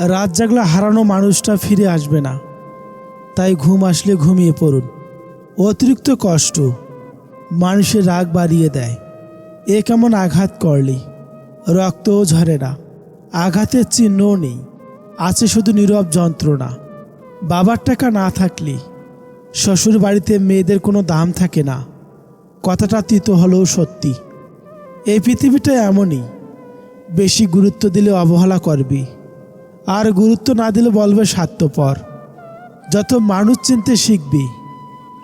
রাত জাগলা হারানো মানুষটা ফিরে আসবে না। তাই ঘুম আসলে ঘুমিয়ে পড়ুন। অতিরিক্ত কষ্ট মানুষের রাগ বাড়িয়ে দেয়। এ কেমন আঘাত করলি? রক্তও ঝরে না। আঘাতের চিহ্নও নেই। আছে শুধু নীরব যন্ত্রণা। বাবার টাকা না থাকলে শ্বশুর বাড়িতে মেয়েদের কোনো দাম থাকে না। কথাটা তিত হলেও সত্যি। এই পৃথিবীটা এমনই। বেশি গুরুত্ব দিলে অবহেলা করবি। আর গুরুত্ব না দিলে বলবে স্বার্থপর। যত মানুষ চিনতে শিখবি,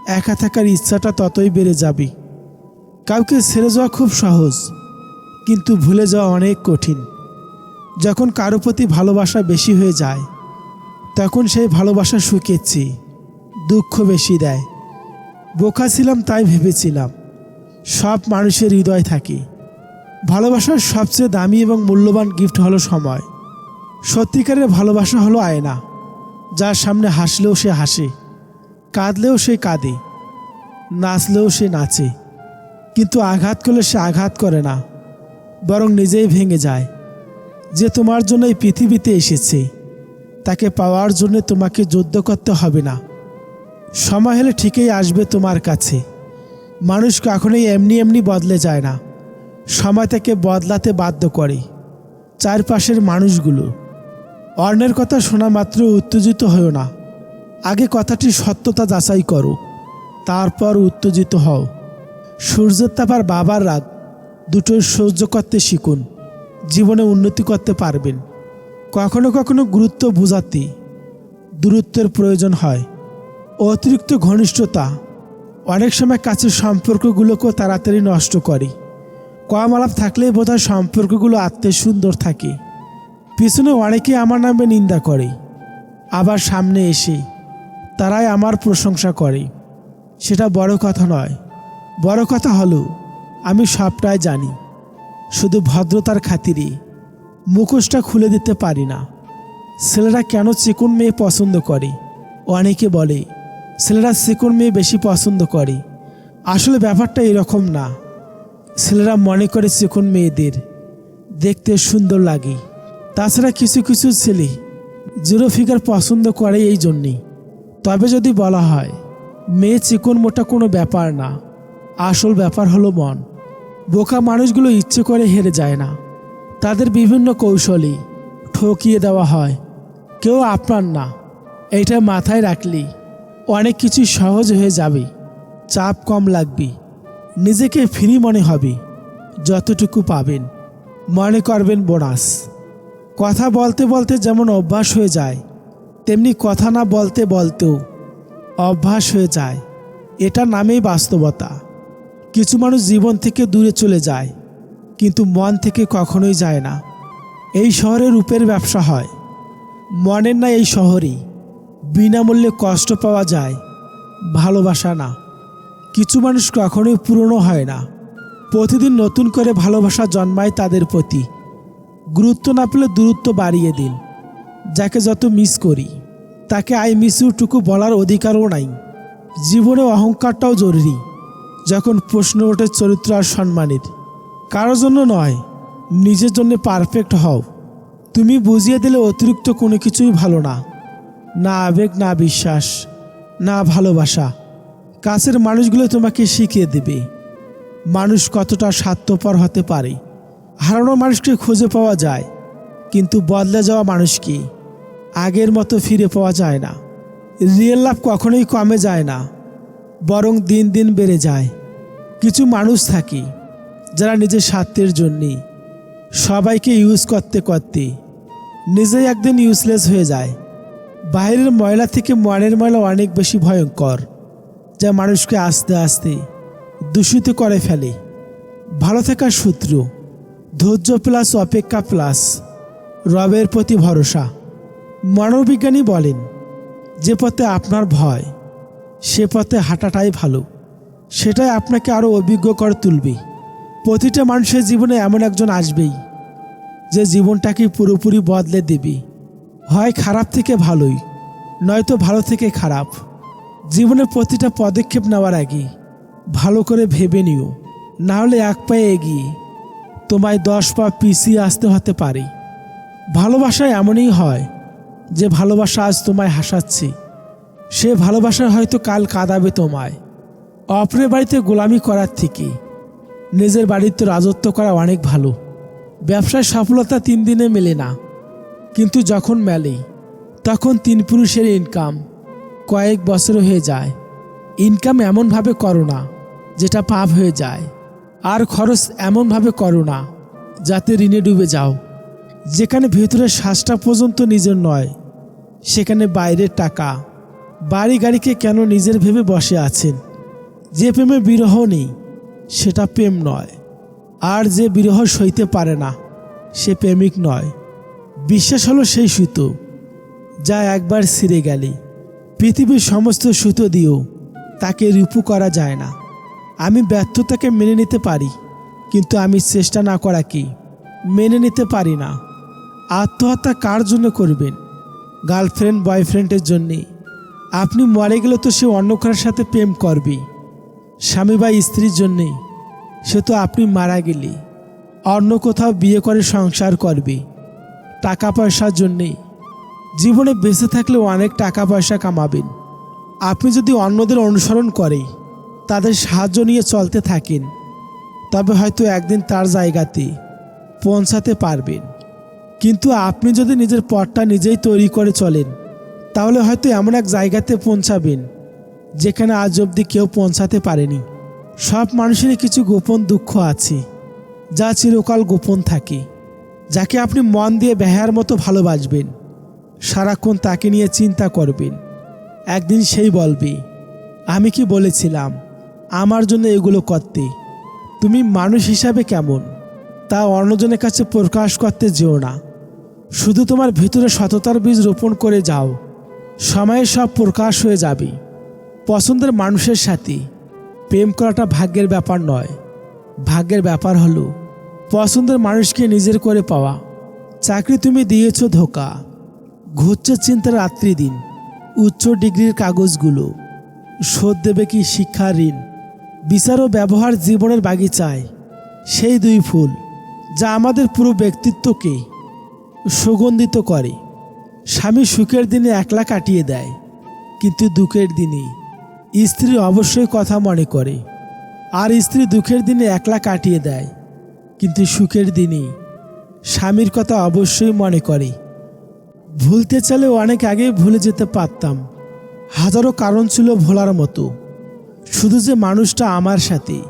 একা থাকার ইচ্ছাটা ততই বেড়ে যাবে। কাউকে ছেড়ে যাওয়া খুব সহজ, কিন্তু ভুলে যাওয়া অনেক কঠিন। যখন কারও প্রতি ভালোবাসা বেশি হয়ে যায়, তখন সেই ভালোবাসা শুকেছি দুঃখ বেশি দেয়। বোকা ছিলাম তাই ভেবেছিলাম, সব মানুষের হৃদয় থাকে। ভালোবাসার সবচেয়ে দামি এবং মূল্যবান গিফট হলো সময়। সত্যিকারের ভালোবাসা হলো আয়না, যার সামনে হাসলেও সে হাসে, কাঁদলেও সে কাঁদে, নাচলেও সে নাচে। কিন্তু আঘাত করলে সে আঘাত করে না, বরং নিজেই ভেঙে যায়। যে তোমার জন্য এই পৃথিবীতে এসেছে, তাকে পাওয়ার জন্য তোমাকে যুদ্ধ করতে হবে না। সময় হলে ঠিকই আসবে তোমার কাছে। মানুষ কখনোই এমনি এমনি বদলে যায় না। সময় তাকে বদলাতে বাধ্য করে। চারপাশের মানুষগুলো। অন্যের কথা শোনা মাত্র উত্তেজিত হও না। আগে কথাটির সত্যতা যাচাই করো, তারপর উত্তেজিত হও। সূর্যের তাপার বাবার রাগ দুটোই সহ্য করতে শিখুন, জীবনে উন্নতি করতে পারবেন। কখনো কখনো গুরুত্ব বোঝাতে দূরত্বের প্রয়োজন হয়। অতিরিক্ত ঘনিষ্ঠতা অনেক সময় কাছের সম্পর্কগুলোকেও তাড়াতাড়ি নষ্ট করে। কম আলাপ থাকলেই বোধহয় সম্পর্কগুলো আত্মে সুন্দর থাকে। পিছনে অনেকে আমার নামে নিন্দা করে, আবার সামনে এসে তারাই আমার প্রশংসা করে। সেটা বড় কথা নয়। বড় কথা হলো, আমি সবটাই জানি। শুধু ভদ্রতার খাতিরে মুখোশটা খুলে দিতে পারি না। ছেলেরা কেন চিকন মেয়ে পছন্দ করে? অনেকে বলে, ছেলেরা চিকন মেয়ে বেশি পছন্দ করে। আসলে ব্যাপারটা এরকম না। ছেলেরা মনে করে চিকন মেয়েদের দেখতে সুন্দর লাগে। তাছাড়া কিছু কিছু ছেলে জিরো ফিগার পছন্দ করে এই জন্যেই। তবে যদি বলা হয়, মেয়ে চিকন মোটা কোনো ব্যাপার না, আসল ব্যাপার হলো মন। বোকা মানুষগুলো ইচ্ছে করে হেরে যায় না। তাদের বিভিন্ন কৌশলী ঠকিয়ে দেওয়া হয়। কেউ আপনার না, এটা মাথায় রাখলেই অনেক কিছু সহজ হয়ে যাবে, চাপ কম লাগবে, নিজেকে ফ্রি মনে হবে, যতটুকু পাবেন। মনে করবেন বোনাস। কথা বলতে বলতে যেমন অভ্যাস হয়ে যায়, তেমনি কথা না বলতে বলতেও অভ্যাস হয়ে যায়। এটা নামেই বাস্তবতা। কিছু মানুষ জীবন থেকে দূরে চলে যায়, কিন্তু মন থেকে কখনোই যায় না। এই শহরে রূপের ব্যবসা হয়। মনের না এই শহরেই। বিনামূল্যে কষ্ট পাওয়া যায়, ভালোবাসা না। কিছু মানুষ কখনোই পুরনো হয় না। প্রতিদিন নতুন করে ভালোবাসা জন্মায় তাদের প্রতি। গুরুত্ব না পেলে দূরত্ব বাড়িয়ে দিন। যাকে যত মিস করি, তাকে আই মিস ইউটুকু বলার অধিকারও নাই। জীবনে অহংকারটাও জরুরি, যখন প্রশ্ন ওঠে চরিত্র আর সম্মানের। কারোর জন্য নয়, নিজের জন্য পারফেক্ট হও। তুমি বুঝিয়ে দিলে অতিরিক্ত কোনো কিছুই ভালো না। না আবেগ, না বিশ্বাস, না ভালোবাসা। কাছের মানুষগুলো তোমাকে শিখিয়ে দেবে, মানুষ কতটা স্বার্থপর হতে পারে। হারানো মানুষকে খুঁজে পাওয়া যায়, কিন্তু বদলে যাওয়া মানুষকে আগের মতো ফিরে পাওয়া যায় না। রিয়েল লাভ কখনোই কমে যায় না, বরং দিন দিন বেড়ে যায়। কিছু মানুষ থাকে, যারা নিজের স্বার্থের জন্যে সবাইকে ইউজ করতে করতে, নিজেই একদিন ইউজলেস হয়ে যায়। বাইরের ময়লা থেকে মনের ময়লা অনেক বেশি ভয়ঙ্কর, যা মানুষকে আস্তে আস্তে দূষিত করে ফেলে। ভালো থাকার সূত্র ধৈর্য প্লাস অপেক্ষা প্লাস রবের প্রতি ভরসা। মনোবিজ্ঞানী বলেন, যে পথে আপনার ভয়, সে পথে হাঁটাটাই ভালো। সেটাই আপনাকে আরও অভিজ্ঞ করে তুলবে। প্রতিটা মানুষের জীবনে এমন একজন আসবেই, যে জীবনটাকে পুরোপুরি বদলে দেবে। হয় খারাপ থেকে ভালোই, নয়তো ভালো থেকে খারাপ। জীবনে প্রতিটা পদক্ষেপ নেওয়ার আগে ভালো করে ভেবে নিও, না হলে এক পায়ে এগিয়ে তোমায় দশ পা পিছিয়ে আসতে হতে পারে। ভালোবাসা এমনই হয় যে ভালোবাসা আজ তোমায় হাসাচ্ছি। সে ভালোবাসা হয়তো কাল কাঁদাবে তোমায়। অপরের বাড়িতে গোলামি করার থেকে নিজের বাড়িতে রাজত্ব করা অনেক ভালো। ব্যবসায় সফলতা তিন দিনে মেলে না। কিন্তু যখন মেলে, তখন তিন পুরুষের ইনকাম কয়েক বছর হয়ে যায়। ইনকাম এমনভাবে করো না যেটা পাপ হয়ে যায়। আর খরচ এমনভাবে করো না, যাতে ঋণে ডুবে যাও। যেখানে ভেতরের শ্বাসটা পর্যন্ত নিজের নয়, সেখানে বাইরের টাকা। বাড়ি গাড়িকে কেন নিজের ভেবে বসে আছেন? যে প্রেমে বিরহ নেই, সেটা প্রেম নয়। আর যে বিরহ সইতে পারে না, সে প্রেমিক নয়। বিশ্বাস হলো সেই সুতো, যা একবার ছিঁড়ে গেলে। পৃথিবীর সমস্ত সুতো দিয়েও তাকে রিপু করা যায় না। আমি ব্যর্থতাকে মেনে নিতে পারি, কিন্তু আমি চেষ্টা না করা কি? মেনে নিতে পারি না। আত্মহত্যা কার জন্য করবেন? গার্লফ্রেন্ড, বয়ফ্রেন্ডের জন্যে। আপনি মরে গেলে তো সে অন্য কারোর সাথে প্রেম করবে স্বামী বা স্ত্রীর জন্যে। সে তো আপনি মারা গেলে। অন্য কোথাও বিয়ে করে সংসার করবে। টাকা পয়সার জন্যে। জীবনে বেঁচে থাকলে অনেক টাকা পয়সা কামাবেন। আপনি যদি অন্যদের অনুসরণ করে তাদের সাহায্য নিয়ে চলতে থাকেন। তবে হয়তো একদিন তার জায়গাতে পৌঁছাতে পারবেন। কিন্তু আপনি যদি নিজের পথটা নিজেই তৈরি করে চলেন, তাহলে হয়তো এমন এক জায়গাতে পৌঁছাবেন, যেখানে আজ অবধি কেউ পৌঁছাতে পারেনি। সব মানুষেরই কিছু গোপন দুঃখ আছে, যা চিরকাল গোপন থাকে, যাকে আপনি মন দিয়ে ব্যাহার মতো ভালোবাসবেন। সারাক্ষণ তাকে নিয়ে চিন্তা করবেন। একদিন সেই বলবে, আমি কি বলেছিলাম? আমার জন্য এগুলো করতে। তুমি মানুষ হিসাবে কেমন? তা অন্যজনের কাছে প্রকাশ করতে যেও না। শুধু তোমার ভিতরে সততার বীজ রোপণ করে যাও। সময়ে সব প্রকাশ হয়ে যাবে। পছন্দের মানুষের সাথে। প্রেম করাটা ভাগ্যের ব্যাপার নয়। ভাগ্যের ব্যাপার হলো, পছন্দের মানুষকে নিজের করে পাওয়া। চাকরি তুমি দিয়েছ ধোকা। ঘুরছে চিন্তার রাত্রি দিন। উচ্চ ডিগ্রির কাগজগুলো। শোধ দেবে কি শিক্ষা ঋণ? বিচার ও ব্যবহার জীবনের বাগিচায়। সেই দুই ফুল, যা আমাদের পুরো ব্যক্তিত্বকে সুগন্ধিত করে। স্বামী সুখের দিনে একলা কাটিয়ে দেয়, কিন্তু দুঃখের দিনে স্ত্রী অবশ্যই কথা মনে করে। আর স্ত্রী দুঃখের দিনে একলা কাটিয়ে দেয়, কিন্তু সুখের দিনে স্বামীর কথা অবশ্যই মনে করে। ভুলতে চাইলে অনেক আগেই ভুলে যেতে পারতাম, হাজারো কারণ ছিল ভোলার মতো। শুধু যে মানুষটা আমার সাথে,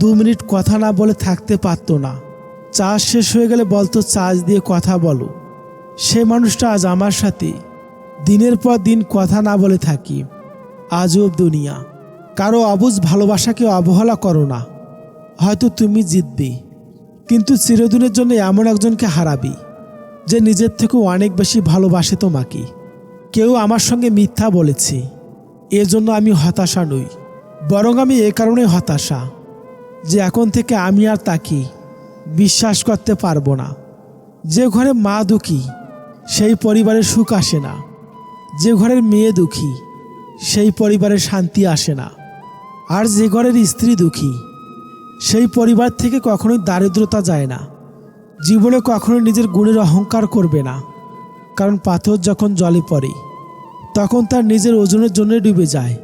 দু মিনিট কথা না বলে থাকতে পারতো না। চার্জ শেষ হয়ে গেলে বলতো চার্জ দিয়ে কথা বলো। সে মানুষটা আজ আমার সাথে, দিনের পর দিন কথা না বলে থাকি। আজব দুনিয়া, কারও অবুজ ভালোবাসাকে অবহেলা করো না। হয়তো তুমি জিতবে, কিন্তু চিরদিনের জন্য এমন একজনকে হারাবি, যে নিজের থেকেও অনেক বেশি ভালোবাসে তোমাকে। কেউ আমার সঙ্গে মিথ্যা বলেছে, এজন্য আমি হতাশা নই। বরং আমি এ কারণে হতাশা যে এখন থেকে আমি আর তাকে বিশ্বাস করতে পারব না। যে ঘরে মা দুঃখী, সেই পরিবারে সুখ আসে না। যে ঘরের মেয়ে দুঃখী, সেই পরিবারে শান্তি আসে না। আর যে ঘরের স্ত্রী দুঃখী, সেই পরিবার থেকে কখনোই দারিদ্রতা যায় না। জীবনে কখনোই নিজের গুণের অহংকার করবে না। কারণ পাথর যখন জলে পড়ে, তখন তার নিজের ওজনের জন্য ডুবে যায়।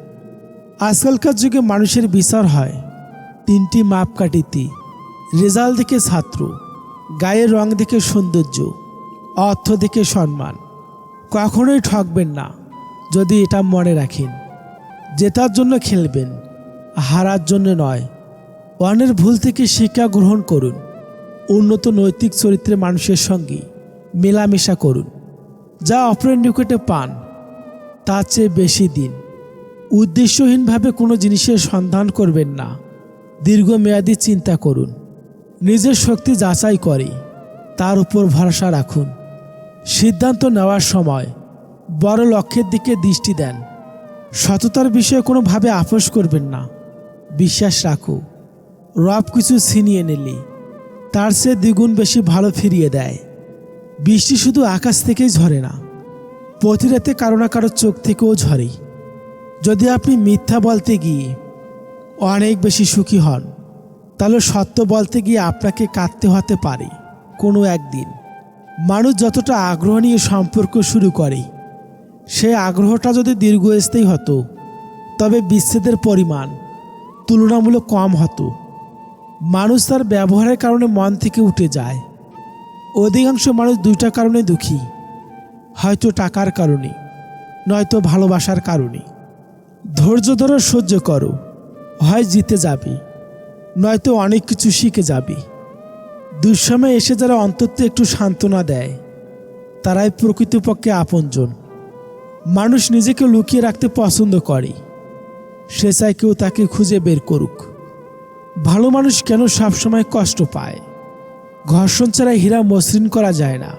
আজকালকার যুগে মানুষের বিচার হয়। তিনটি মাপকাঠিতে রেজাল্ট দেখে ছাত্র, গায়ের রং দেখে সৌন্দর্য, অর্থ দেখে সম্মান। কখনোই ঠকবেন না, যদি এটা মনে রাখেন। জেতার জন্য খেলবেন, হারার জন্য নয়। অন্যের ভুল থেকে শিক্ষা গ্রহণ করুন। উন্নত নৈতিক চরিত্রের মানুষের সঙ্গে মেলামেশা করুন। যা অপরের নিকটে পান, তার চেয়ে বেশি দিন। উদ্দেশ্যহীনভাবে কোনো জিনিসের সন্ধান করবেন না। দীর্ঘমেয়াদী চিন্তা করুন। নিজের শক্তি যাচাই করে। তার উপর ভরসা রাখুন। সিদ্ধান্ত নেওয়ার সময় বড় লক্ষ্যের দিকে দৃষ্টি দেন। সততার বিষয়ে কোনোভাবে আপোষ করবেন না। বিশ্বাস রাখো রব কিছু ছিনিয়ে নিলে তার চেয়ে দ্বিগুণ বেশি ভালো ফিরিয়ে দেয়। বৃষ্টি শুধু আকাশ থেকেই ঝরে না প্রতি রাতে কারও না কারও চোখ থেকেও ঝরে। যদি আপনি মিথ্যা বলতে গিয়ে অনেক বেশি সুখী হন, তাহলে সত্য বলতে গিয়ে আপনাকে কাঁদতে হতে পারে কোনো একদিন। মানুষ যতটা আগ্রহ নিয়ে সম্পর্ক শুরু করে সেই আগ্রহটা যদি দীর্ঘস্থায়ী হতো, তবে বিচ্ছেদের পরিমাণ তুলনামূলক কম হতো। মানুষ তার ব্যবহারের কারণে মন থেকে উঠে যায়। অধিকাংশ মানুষ দুইটা কারণে দুঃখী, হয়তো টাকার কারণে, নয়তো ভালোবাসার কারণে। ধৈর্য ধরো সহ্য করো। হয় জিতে যাবে, নয়তো অনেক কিছু শিখে যাবে। দুঃসময় এসে যারা অন্তত একটু সান্ত্বনা দেয়, তারাই প্রকৃতপক্ষে আপনজন। মানুষ নিজেকে লুকিয়ে রাখতে পছন্দ করে, সে চায় কেউ তাকে খুঁজে বের করুক। ভালো মানুষ কেন সবসময় কষ্ট পায়? ঘর্ষণ ছাড়া হীরা মসৃণ করা যায় না,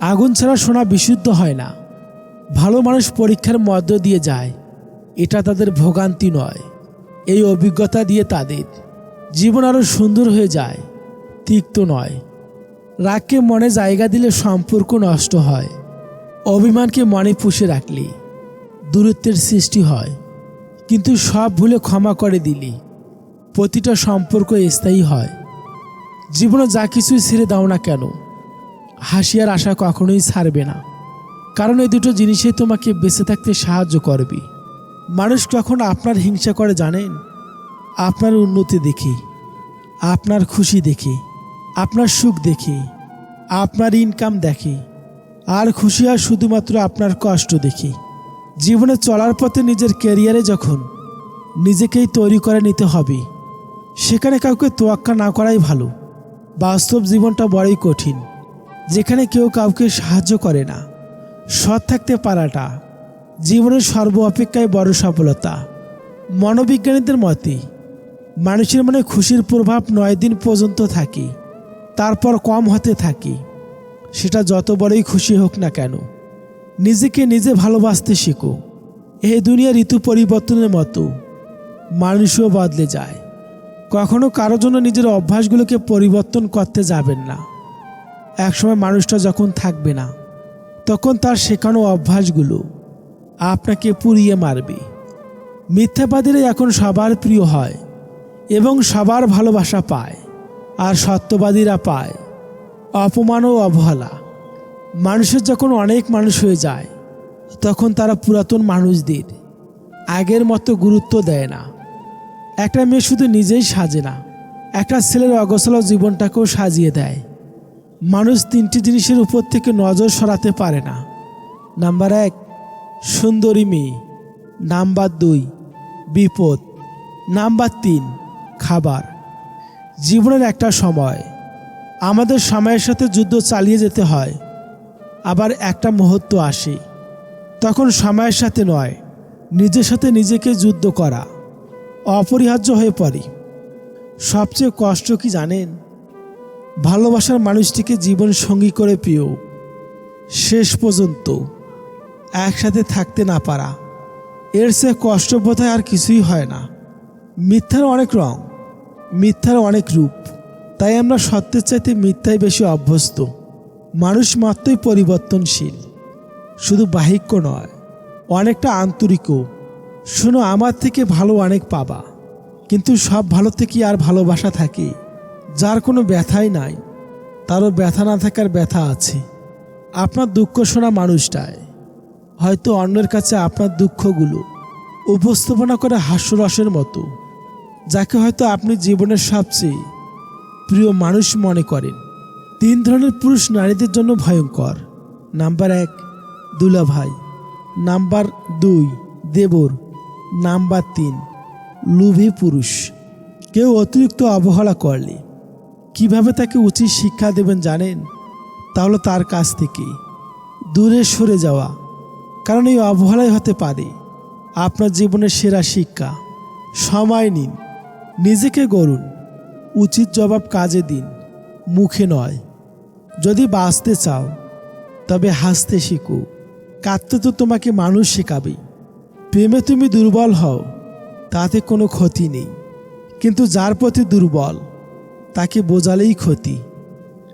আগুন ছাড়া সোনা বিশুদ্ধ হয় না। ভালো মানুষ পরীক্ষার মধ্য দিয়ে যায় এটা তাদের ভোগান্তি নয়। এই অভিজ্ঞতা দিয়ে তাদের জীবন আরও সুন্দর হয়ে যায়, তিক্ত নয়। রাগকে মনে জায়গা দিলে সম্পর্ক নষ্ট হয়। অভিমানকে মনে পুষে রাখলে দূরত্বের সৃষ্টি হয়। কিন্তু সব ভুলে ক্ষমা করে দিলি প্রতিটা সম্পর্ক স্থায়ী হয়। জীবনে যা কিছুই ছেড়ে দাও না কেন, হাসি আর আশা কখনোই ছাড়বে না। কারণ এই দুটো জিনিসই তোমাকে বেঁচে থাকতে সাহায্য করবে। মানুষ কখন আপনার হিংসা করে জানেন? আপনার উন্নতি দেখি, আপনার খুশি দেখি, আপনার সুখ দেখি, আপনার ইনকাম দেখি, আর খুশি হয় শুধুমাত্র আপনার কষ্ট দেখি। জীবনে চলার পথে নিজের ক্যারিয়ারে যখন নিজেকেই তৈরি করে নিতে হবে, সেখানে কাউকে তোয়াক্কা না করাই ভালো। বাস্তব জীবনটা বড়ই কঠিন, যেখানে কেউ কাউকে সাহায্য করে না, সৎ থাকতে পারাটা জীবনের সর্ব অপেক্ষায় বড় সফলতা। মনোবিজ্ঞানীদের মতে, মানুষের মনে খুশির প্রভাব নয় দিন পর্যন্ত থাকে, তারপর কম হতে থাকে। সেটা যত বড়ই খুশি হোক না কেন, নিজেকে নিজে ভালোবাসতে শেখো। এই দুনিয়া ঋতু পরিবর্তনের মতো মানুষও বদলে যায়। কখনো কারও জন্য নিজের অভ্যাসগুলোকে পরিবর্তন করতে যাবেন না। একসময় মানুষটা যখন থাকবে না, তখন তার শেখানো অভ্যাসগুলো আপনাকে পুড়িয়ে মারবে। মিথ্যাবাদীরা এখন সবার প্রিয় হয় এবং সবার ভালোবাসা পায়, আর সত্যবাদীরা পায়। অপমান ও অবহেলা। মানুষের যখন অনেক মানুষ হয়ে যায়, তখন তারা পুরাতন মানুষদের আগের মতো গুরুত্ব দেয় না। একটা মেয়ে শুধু নিজেই সাজে না, একটা ছেলের অগোছলা জীবনটাকেও সাজিয়ে দেয়। মানুষ তিনটি জিনিসের উপর থেকে নজর সরাতে পারে না। নাম্বার এক সুন্দরী মেয়ে। নাম্বার দুই, বিপদ। নাম্বার তিন, খাবার। জীবনের একটা সময়। আমাদের সময়ের সাথে যুদ্ধ চালিয়ে যেতে হয়। আবার একটা মুহূর্ত আসে। তখন সময়ের সাথে নয়, নিজের সাথে নিজেকে যুদ্ধ করা। অপরিহার্য হয়ে পড়ে। সবচেয়ে কষ্ট কি জানেন? ভালোবাসার মানুষটিকে জীবন সঙ্গী করে প্রিয় শেষ পর্যন্ত। একসাথে থাকতে না পারা। এর সে কষ্ট বোধহয় আর কিছুই হয় না। মিথ্যার অনেক রং, মিথ্যার অনেক রূপ, তাই আমরা সত্যের চাইতে মিথ্যায় বেশি অভ্যস্ত। মানুষ মাত্রই পরিবর্তনশীল, শুধু বাহিক্য নয়, অনেকটা আন্তরিকও। শোনো, আমার থেকে ভালো অনেক পাবা, কিন্তু সব ভালো থেকে আর ভালোবাসা থাকে, যার কোনো ব্যথাই নাই, তারও ব্যথা না থাকার ব্যথা আছে। আপনার দুঃখ শোনা মানুষটায়। হয়তো অন্যের কাছে আপনার দুঃখগুলো উপস্থাপনা করে হাস্যরসের মতো, যাকে হয়তো আপনি জীবনের সবচেয়ে প্রিয় মানুষ মনে করেন। তিন ধরনের পুরুষ নারীদের জন্য ভয়ঙ্কর। নাম্বার এক, দুলাভাই। নাম্বার দুই, দেবর। নাম্বার তিন, লুভি পুরুষ। কেউ অতিরিক্ত অবহেলা করলে কীভাবে তাকে উচিত শিক্ষা দেবেন জানেন? তাহলে তার কাছ থেকে দূরে সরে যাওয়া কারণ এই অবহেলাই হতে পারে। আপনার জীবনের সেরা শিক্ষা, সময় নিন, নিজেকে গড়ুন, উচিত জবাব কাজে দিন, মুখে নয়। যদি বাঁচতে চাও, তবে হাসতে শিখো। কাঁদতে তো তোমাকে মানুষ শেখাবে। প্রেমে তুমি দুর্বল হও, তাতে কোনো ক্ষতি নেই। কিন্তু যার প্রতি দুর্বল, তাকে বোঝালেই ক্ষতি।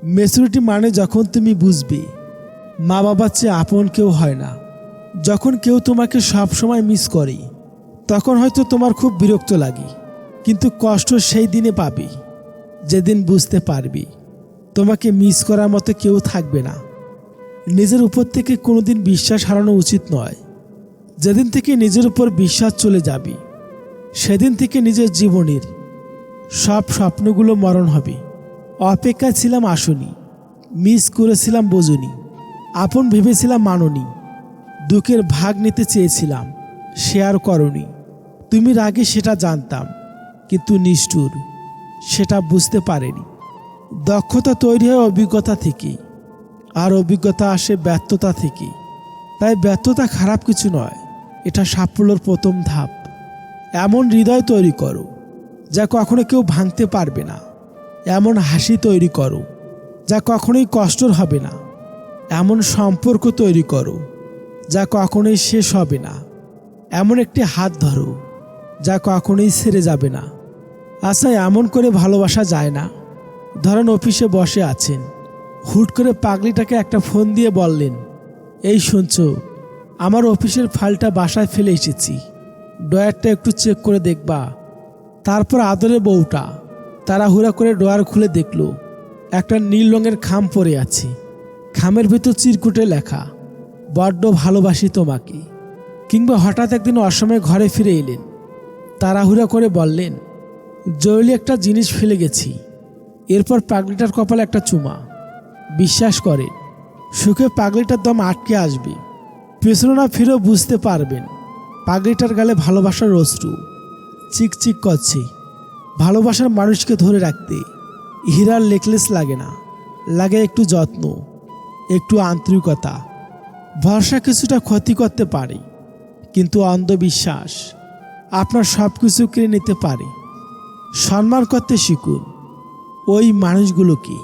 মেচুরিটি মানে যখন তুমি বুঝবে মা বাবার চেয়ে আপন কেউ হয় না। যখন কেউ তোমাকে সব সময় মিস করে তখন হয়তো তোমার খুব বিরক্ত লাগে, কিন্তু কষ্ট সেই দিনে পাবি, যেদিন বুঝতে পারবি, তোমাকে মিস করার মতো কেউ থাকবে না। নিজের উপর থেকে কোনোদিন বিশ্বাস হারানো উচিত নয়। যেদিন থেকে নিজের উপর বিশ্বাস চলে যাবি, সেদিন থেকে নিজের জীবনের সব স্বপ্নগুলো মরণ হবে। অপেক্ষা ছিলাম আসনি মিস করেছিলাম বোঝনি, আপন ভেবেছিলাম মাননি। দুঃখের ভাগ নিতে চেয়েছিলাম। শেয়ার করনি। তুমি রাগে সেটা জানতাম, কিন্তু নিষ্ঠুর, সেটা বুঝতে পারেনি। দক্ষতা তৈরি হয় অভিজ্ঞতা থেকে আর অভিজ্ঞতা আসে ব্যর্থতা থেকে তাই ব্যর্থতা খারাপ কিছু নয়, এটা সাফল্যর প্রথম ধাপ। এমন হৃদয় তৈরি করো, যা কখনো কেউ ভাঙতে পারবে না। এমন হাসি তৈরি করো, যা কখনোই কষ্টর হবে না। এমন সম্পর্ক তৈরি করো যা কখনোই শেষ হবে না। এমন একটি হাত ধরো, যা কখনোই ছেড়ে যাবে না। আচ্ছা এমন করে ভালোবাসা যায় না। ধরেন অফিসে বসে আছেন। হুট করে পাগলিটাকে একটা ফোন দিয়ে বললেন, এই শুনছো, আমার অফিসের ফাইলটা বাসায় ফেলে এসেছি। ডয়ারটা একটু চেক করে দেখবা। তারপর আদরের বউটা তাড়াহুড়া করে ডয়ার খুলে দেখল, একটা নীল রঙের খাম পড়ে আছে। খামের ভিতর চিরকুটে লেখা বড্ড ভালোবাসি তোমাকে। কিংবা হঠাৎ একদিন অসময়ে ঘরে ফিরে এলেন। তাড়াহুড়া করে বললেন, জরুরি একটা জিনিস ফেলে গেছি। এরপর পাগলিটার কপালে একটা চুমা। বিশ্বাস করেন, সুখে পাগলিটার দম আটকে আসবে। পেছনে না ফিরেও বুঝতে পারবেন, পাগলিটার গালে ভালোবাসার অশ্রু। চিকচিক করছে। ভালোবাসার মানুষকে ধরে রাখতে। হীরার নেকলেস লাগে না। লাগে একটু যত্ন, একটু আন্তরিকতা। ভরসা কিছুটা ক্ষতি করতে পারে, কিন্তু অন্ধবিশ্বাস আপনার সব কিছু কেড়ে নিতে পারে। সম্মান করতে শিখুন, ওই মানুষগুলোকে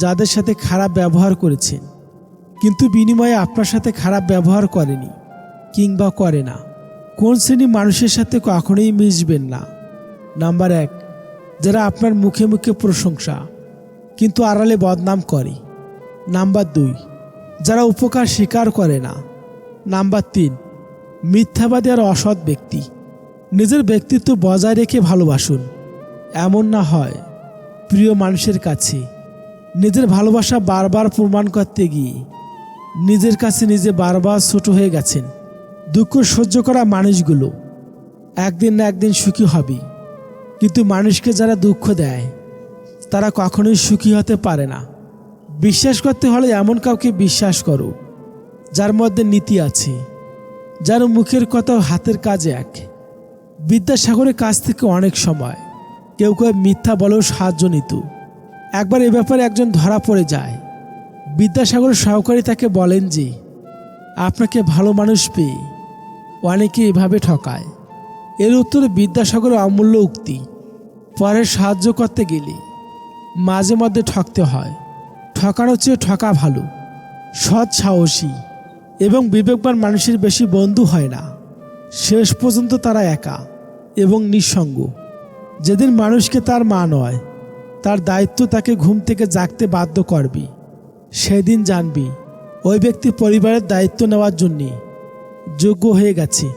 যাদের সাথে খারাপ ব্যবহার করেছেন, কিন্তু বিনিময়ে আপনার সাথে খারাপ ব্যবহার করেনি, কিংবা করে না। কোন শ্রেণি মানুষের সাথে কখনোই মিশবেন না। নাম্বার এক, যারা আপনার মুখে মুখে প্রশংসা, কিন্তু আড়ালে বদনাম করে। নাম্বার দুই যারা উপকার স্বীকার করে না। নাম্বার তিন, মিথ্যাবাদী আর অসৎ ব্যক্তি। নিজের ব্যক্তিত্ব বজায় রেখে ভালোবাসুন। এমন না হয়, প্রিয় মানুষের কাছে। নিজের ভালোবাসা বারবার প্রমাণ করতে গিয়ে নিজের কাছে নিজে বারবার ছোট হয়ে গেছেন। দুঃখ সহ্য করা মানুষগুলো একদিন না একদিন সুখী হবে। কিন্তু মানুষকে যারা দুঃখ দেয়, তারা কখনোই সুখী হতে পারে না। বিশ্বাস করতে হলে এমন কাউকে বিশ্বাস করো, যার মধ্যে নীতি আছে যার মুখের কথা হাতের কাজ এক। বিদ্যাসাগরের কাছ থেকে অনেক সময় কেউ কেউ মিথ্যা বলেও সাহায্য নিত। একবার এ ব্যাপারে একজন ধরা পড়ে যায়। বিদ্যাসাগরের সহকারী তাকে বলেন যে, আপনাকে ভালো মানুষ পেয়ে অনেকে এভাবে ঠকায়। এর উত্তরে বিদ্যাসাগরের অমূল্য উক্তি পরে সাহায্য করতে গেলে মাঝে মধ্যে ঠকতে হয়। ঠকানোর চেয়ে ঠকা ভালো, সৎ সাহসী এবং বিবেকবান মানুষের বেশি বন্ধু হয় না। শেষ পর্যন্ত তারা একা এবং নিঃসঙ্গ। যেদিন মানুষকে তার মা নয়, তার দায়িত্ব তাকে ঘুম থেকে জাগতে বাধ্য করবি। সেদিন জানবি, ওই ব্যক্তি পরিবারের দায়িত্ব নেওয়ার জন্যে যোগ্য হয়ে গেছে।